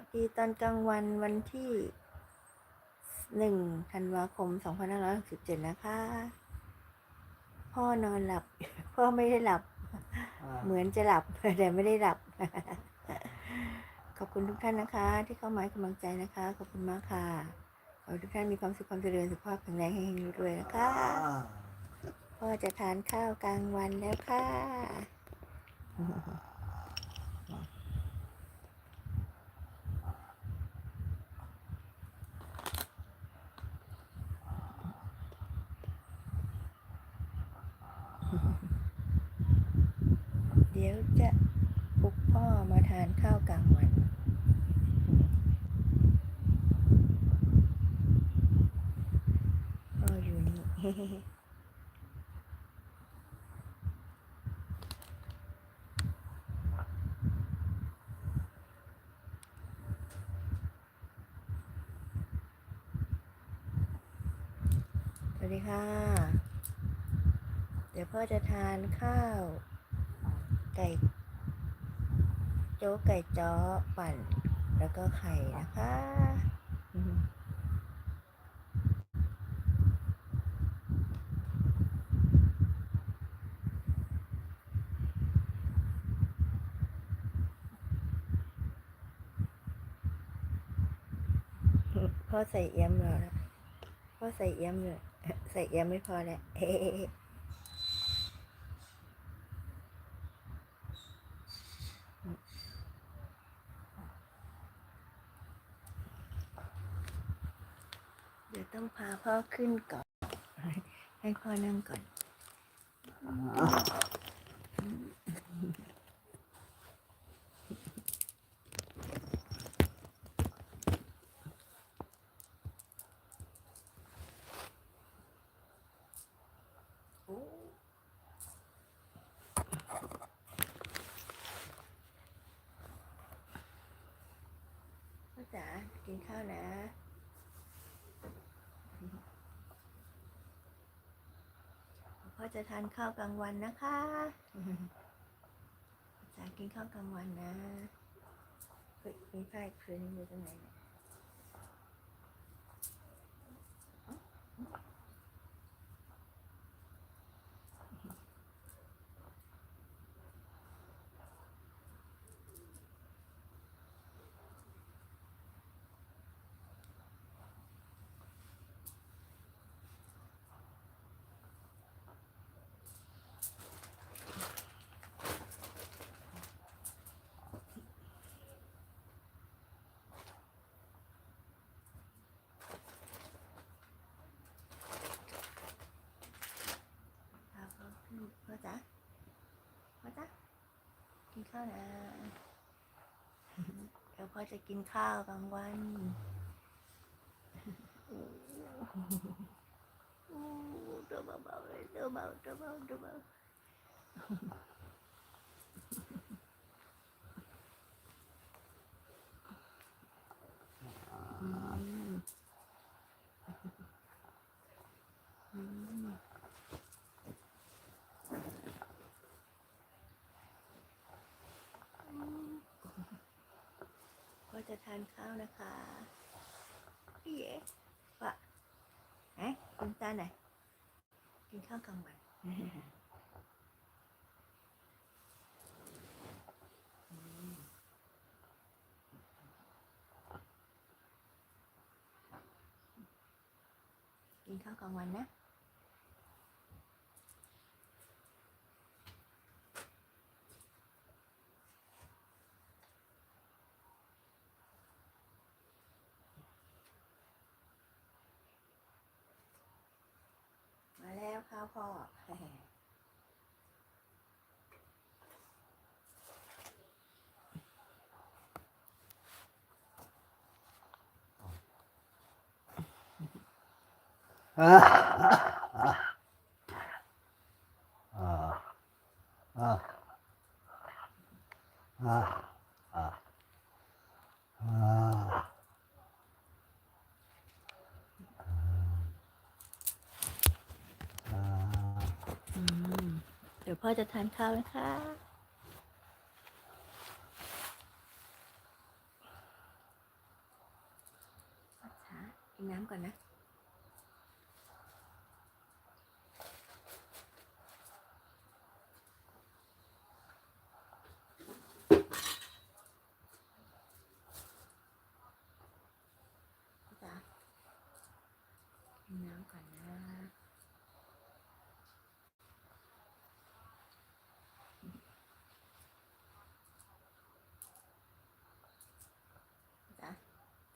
วัสดีตอนกลางวันวันที่หนึ่งธันวาคมสองพันห้าร้อยสิบเจ็ดนะคะ พ่อนอนหลับ พ่อไม่ได้หลับอ่าเหมือนจะหลับแต่ไม่ได้หลับ ขอบคุณทุกท่านนะคะ ที่เข้ามาให้กำลังใจนะคะ ขอบคุณมากค่ะ ขอให้ทุกท่านมีความสุขความเจริญสุขภาพแข็งแรงเฮงๆรวยๆนะคะอ่าพ่อจะทานข้าวกลางวันแล้วค่ะ เดี๋ยวจะปลุกพ่อมาทานข้าวกลางวันพ่ออยู่นี่สวัสดีค่ะ ดี๋ยวพ่อจะทานข้าว ไก่โจ๊กไก่จ้อปั่น แล้วก็ไข่นะคะพ่อใส่เอี้ยมแล้วพ่อใส่เอี้ยมเลยใส่เอี้ยมไม่พอแล้ว ดี๋ยวต้องพาพ่อขึ้นก่อน ให้พ่อนั่งก่อนพ่อจ๋ากินข้าวนะ พ่อจะทานข้าวกลางวันนะคะจะกินข้าวกลางวันนะเฮ้ยมีผ้าอีกพื้นอยู่ตรงไหนเนี่ยพาพ่อขึ้นพ่อจ๋าพ่อจ๋ากิน ข้าวนะเดี๋ยวพ่อจะกินข้าวกลางวันตัวเบาๆเลยตัวเบาตัวเบาตัวเบา อืมอืมก็จะทานข้าวนะคะพี่เอ๋วะไหนกินตาไหนกินข้าวกลางวันกินข้าวกลางวันนะ มาแล้วข้าวพ่ออ่ เดี๋ยวพ่อจะทานข้าวนะคะกินน้ำก่อนนะ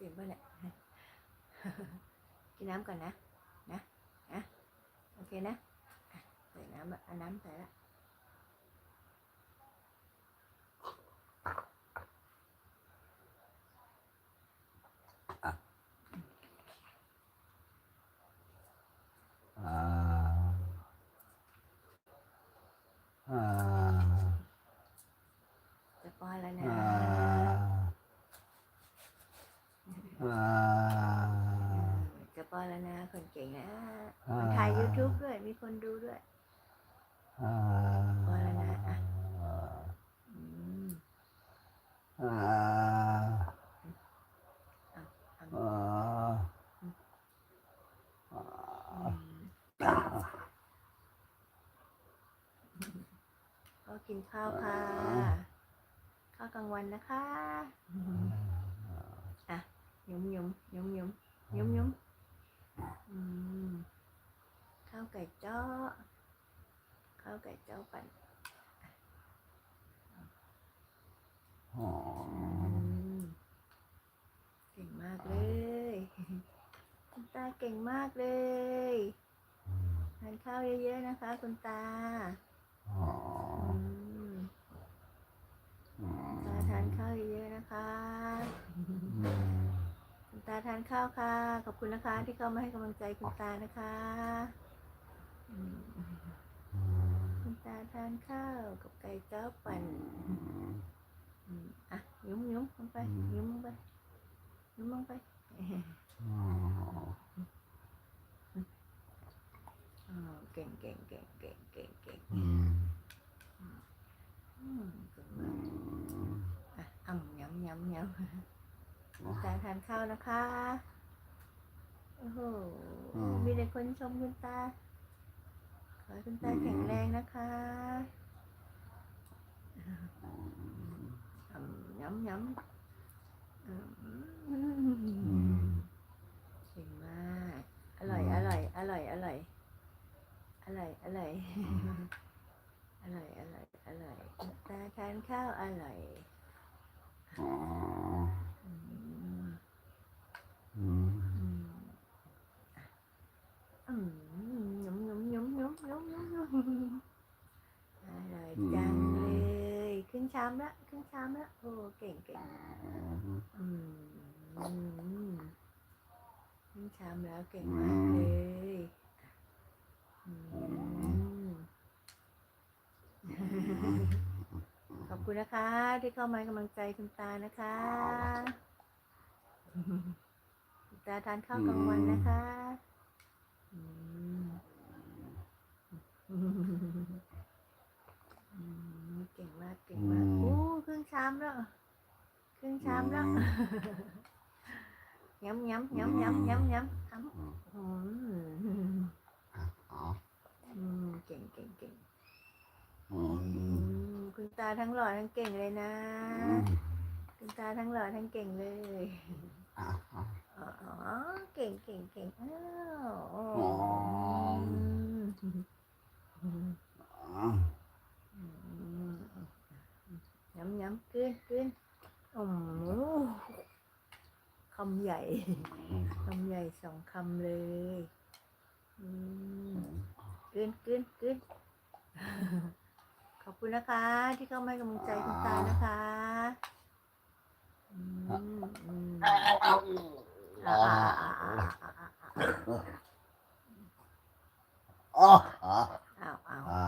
ตื่นป่ะเนี่ยกินน้ำก่อนนะ นะนะโอเคนะอะใส่น้ำละเอาน้ำใส่ละอ่าอ่าจะป้อนแล้วนะ อ่าอ่า จะป้อนแล้วนะคนเก่งนะอ่าคนถ่าย YouTube ด้วย มีคนดูด้วยอ่าพอแล้วนะอะอืมอ่าเอาอ่าอืมก็กินข้าวค่ะ ข้าวกลางวันนะคะอะยุ้ มยุ้มยุ้มยุ้มยุ้มยุ้มอืมข้าวไก่เจ้าะข้าวไก่เจ้าปั่นอ๋ออืมเก่งมากเลยคุณตาเก่งมากเลยทานข้าวเยอะๆนะคะ คุณตา อ๋อ อืม อืม ตาทานข้าวเยอะๆนะคะ คุณตา ทานข้าวค่ะ ขอบคุณนะคะ ที่เข้ามาให้กำลังใจคุณตานะคะอืมคุณตาทานข้าวกับไก่เจ้าปั่นอืมอะยุ้มยุ้มลงไปยุ้มลงไปยุ้มลงไปอ๋อเก่งเก่งเก่งเก่งเก่งเก่งอืมอืมเก่งมากอะอ่ำยำยำยำคุณ ตาทานข้าวนะคะโอ้โหมีแต่คนชมคุณตา ขอให้คุณตาแข็งแรงนะคะอ่ำยำยำอืมเก่งมากอร่อยอร่อยอร่อยอร่อยอร่อยอร่อยอร่อยอร่อยอร่อยคุณตาทานข้าวอร่อย อ๋อ อืม อืม อืมอืมยำยำยำยำยำยำยำ อร่อยจังเลย ขึ้นชามละขึ้นชามละโอ้เก่งเก่งอืมอืมขึ้นชามแล้วเก่งมากเลยอืมขอบคุณนะคะ ที่เข้ามาให้กำลังใจคุณตานะคะคุณตาทานข้าวกลางวันนะคะอืมอืม เก่งมากเก่งมากโอ้ครึ่งชามแล้วครึ่งชามแล้วย้ำย้ำย้ำย้ำย้ำย้ำอ้ำอืมอ๋ออืมเก่งเก่งเก่งอือืมมคุณตาทั้งหล่อทั้งเก่งเลยนะ คุณตาทั้งหล่อทั้งเก่งเลยอะอะอ๋อเก่งเก่งเก่งอ้าวอ๋ออืมอ๋อ ย้ำย้ำกลืนกลืนโอ้โหคำใหญ่คำใหญ่สองคำเลยอืมกลืนกลืนกลืนขอบคุณนะคะ ที่เข้ามาให้กำลังใจคุณตานะคะอืมอืม อ้าวอ้าวอ่า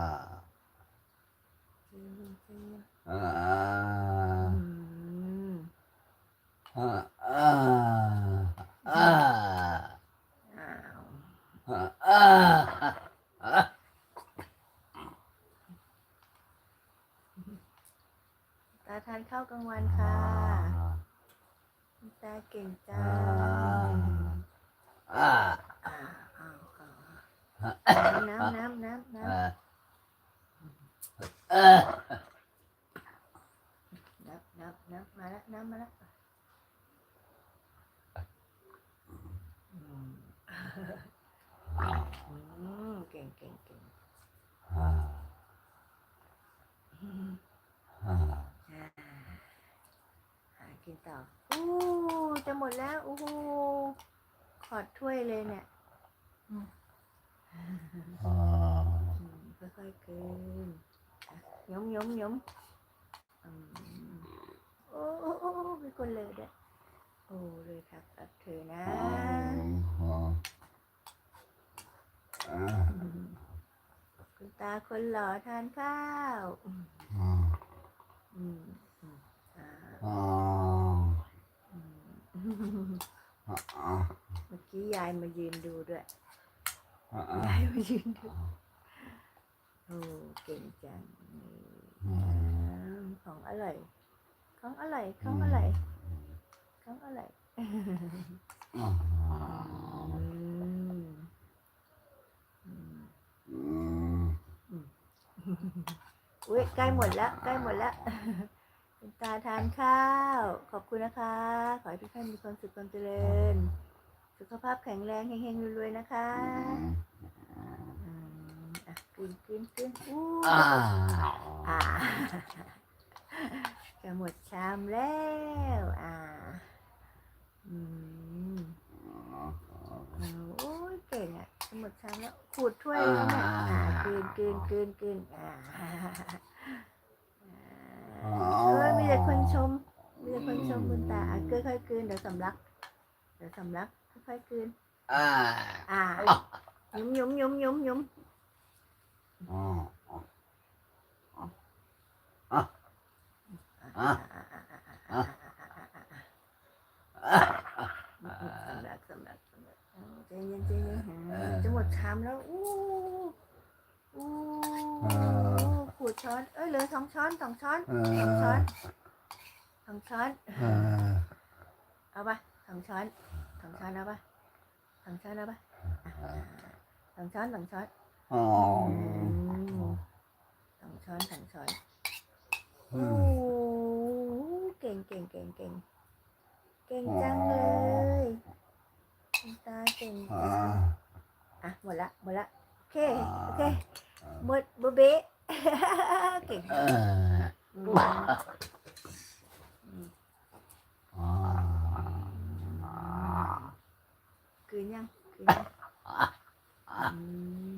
อ่าอ่า เก่งเก่งเก่งอ่าอืมอ่าอ่าหากินต่ออู้จะหมดแล้วอู้หูขอดถ้วยเลยเนี่ยอ่าอืมค่อยๆกินอะยมยมยมอืมโอ้โอ้โอ้โอ้มีคนเลยด้วยโอ้เลยครับกับเธอนะอ่าอืม คุณตาคนหล่อทานข้าวอืมอ่าอืมอืมอ่าอ่าอืมอ่าเมื่อกี้ยายมายืนดูด้วยอ่ายายมายืนดู โอ้เก่งจังนี่อืมของอร่อย ของอร่อย ของอร่อย ของอร่อย อ่า อืมอืม อืม อุ้ยใกล้หมดแล้วใกล้หมดแล้วคุณตาทานข้าว ขอบคุณนะคะ ขอให้ทุกท่านมีความสุขความเจริญ สุขภาพแข็งแรงเฮงๆรวยๆนะคะอืมอะกินกินกินอู้อ่าอ่าจะหมดชามแล้ว อ่าอืมเอาโอ้ยเก่งอะจะ หมดชามแล้วขูดถ้วยแล้วเนี่ยอ่ากินกินกินกินอ่าเออมีแต่คนชม มีแต่คนชมคุณตาอะค่อยๆกินเดี๋ยวสำลัก เดี๋ยวสำลักค่อยๆกินอ่าอ่ายุ้มยุ้มยุ้มยุ้มยุ้มอ่าอ่าอะอ่าอ่าอ่าอ่าอ่ เอาใจเย็นใจเย็นหาจะหมดชามแล้วอู้อู้ขูดช้อน เอ้ยเหลือสองช้อนสองช้อนอ่สองช้อานสองช้อนอ่าเอาปะสองช้อนสองช้อนเอาปะสองช้อนเอาปะอะสองช้อนสองช้อนอ๋อมสองช้อนสองช้อนอืโอ้มเก่งเก่งเก่งเก่งเก่งจังเลย คุณตาเก่งอ่าจังอะหมดละหมดละโอเคโอเค อ่า หมดบเบ๊ะ เก่ง เออ อืมอืม อ่า คืนยังคืนยังอืม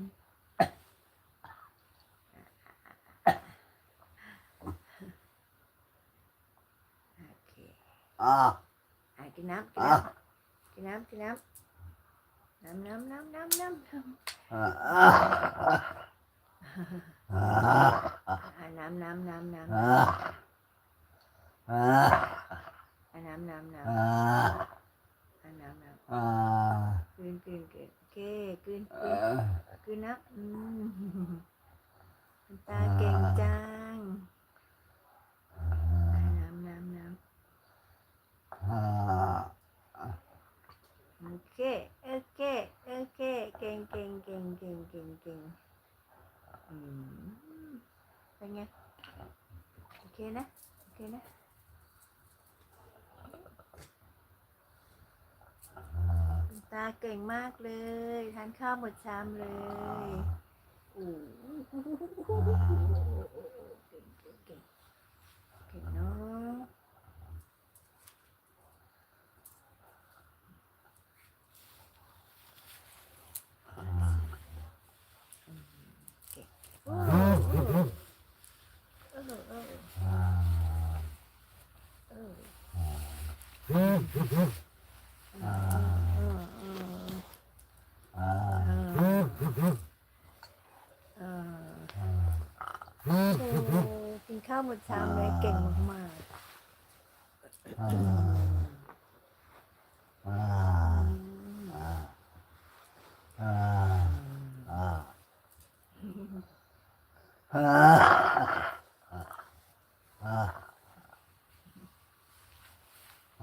โอเค อ่า อะกินน้ำกิน อ่า น้ำกินน้ำกินน้ำน้ำน้ำน้ำน้ำ น้ำอ่าอ่าอ่าอะน้ำน้ำน้ำน้ำอ่าอ่าอะน้ำน้ำน้ำอ่าอะน้ำน้ำอ่ากลืนกลืนกลืนโอเคกลืนกเอลืนอคือนะอืมคุณตาเก่งจังอะน้ำน้ำน้ อ่าำโอเคโอเคโอเคเก่ งเก่งเก่งเก่งเก่งเก่งอืมเป็นไง โอเคนะ โอเคนะตาเก่งมากเลย ทานข้าวหมดชามเลยโอ้โหเก่งเก่งเก่งเก่งเนาะ เออเออเออเออ อ่า เออ อ่า เออ อ่า เออเออโอ้ กินข้าวหมดชามเลยเก่งมากอ่าๆ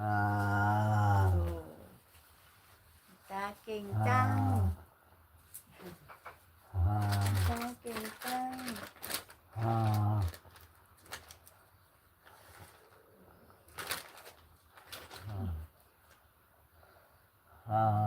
啊。啊。啊。啊。啊。啊。啊。啊。啊。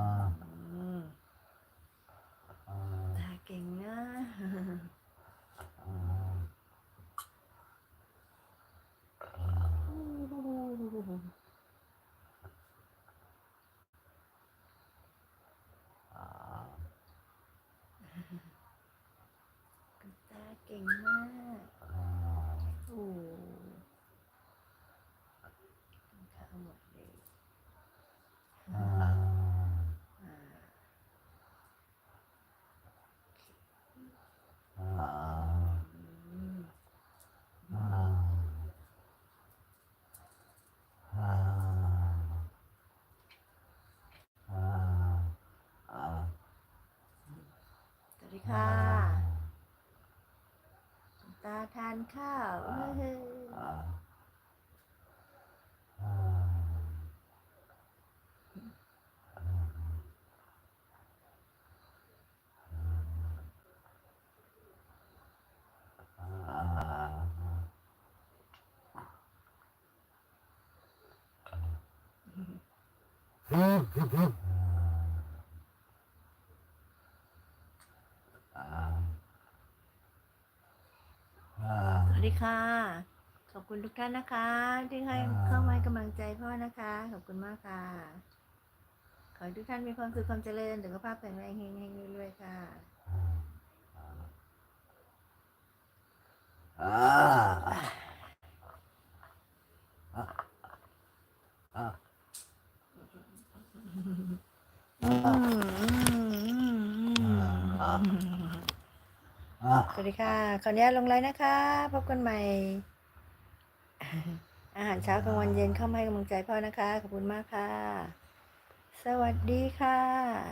ทานข้าวเฮ้ยอ่าอ่าอ่า อ่าอ่า สวัสดี ค่ะ ขอบคุณทุกท่านนะคะ ที่ให้เข้ามาให้กำลังใจพ่อนะคะ ขอบคุณมากค่ะ ขอให้ทุกท่านมีความสุขความเจริญสุขภาพแข็งแรงเฮงๆรวยๆค่ะ อ่าอ่าอ่า อืมอืมอืม อ่า สวัส ดีค่ะ ขออนุญาตลงไลน์นะคะ พบกันใหม่ อาหารเช้ากลางวันเย็นเข้ามาให้กำลังใจพ่อนะคะ ขอบคุณมากค่ะ สวัสดีค่ะ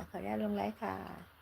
ขออนุญาตลงไลน์ค่ะ